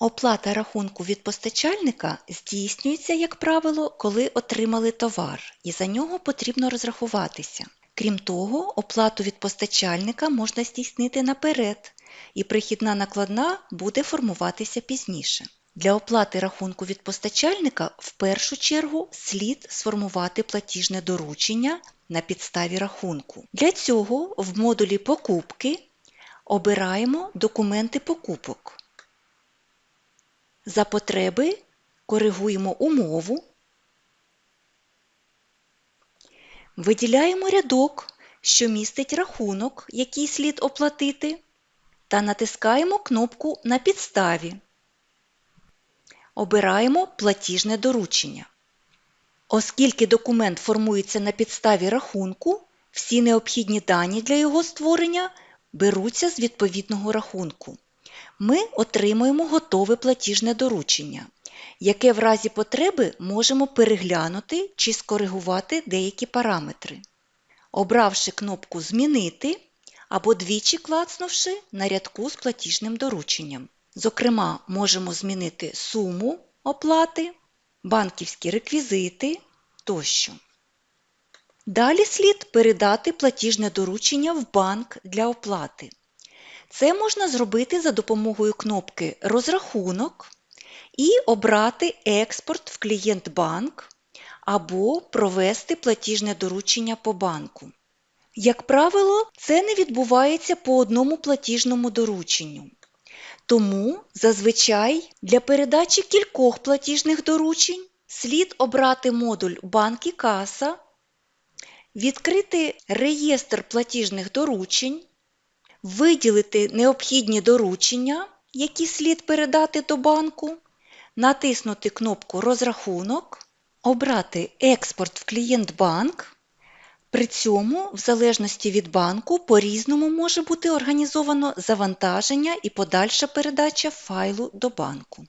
Оплата рахунку від постачальника здійснюється, як правило, коли отримали товар, і за нього потрібно розрахуватися. Крім того, оплату від постачальника можна здійснити наперед, і прихідна накладна буде формуватися пізніше. Для оплати рахунку від постачальника в першу чергу слід сформувати платіжне доручення на підставі рахунку. Для цього в модулі Покупки обираємо Документи покупок. За потреби коригуємо умову, виділяємо рядок, що містить рахунок, який слід оплатити, та натискаємо кнопку На підставі. Обираємо Платіжне доручення. Оскільки документ формується на підставі рахунку, всі необхідні дані для його створення беруться з відповідного рахунку. Ми отримуємо готове платіжне доручення, яке в разі потреби можемо переглянути чи скоригувати деякі параметри. Обравши кнопку Змінити або двічі клацнувши на рядку з платіжним дорученням. Зокрема, можемо змінити суму оплати, банківські реквізити тощо. Далі слід передати платіжне доручення в банк для оплати. Це можна зробити за допомогою кнопки Розрахунок і обрати Експорт в клієнт-банк або провести платіжне доручення по банку. Як правило, це не відбувається по одному платіжному дорученню. Тому зазвичай для передачі кількох платіжних доручень слід обрати модуль Банк каса, відкрити реєстр платіжних доручень, виділити необхідні доручення, які слід передати до банку, натиснути кнопку Розрахунок, обрати Експорт в клієнт-банк. При цьому, в залежності від банку, по-різному може бути організовано завантаження і подальша передача файлу до банку.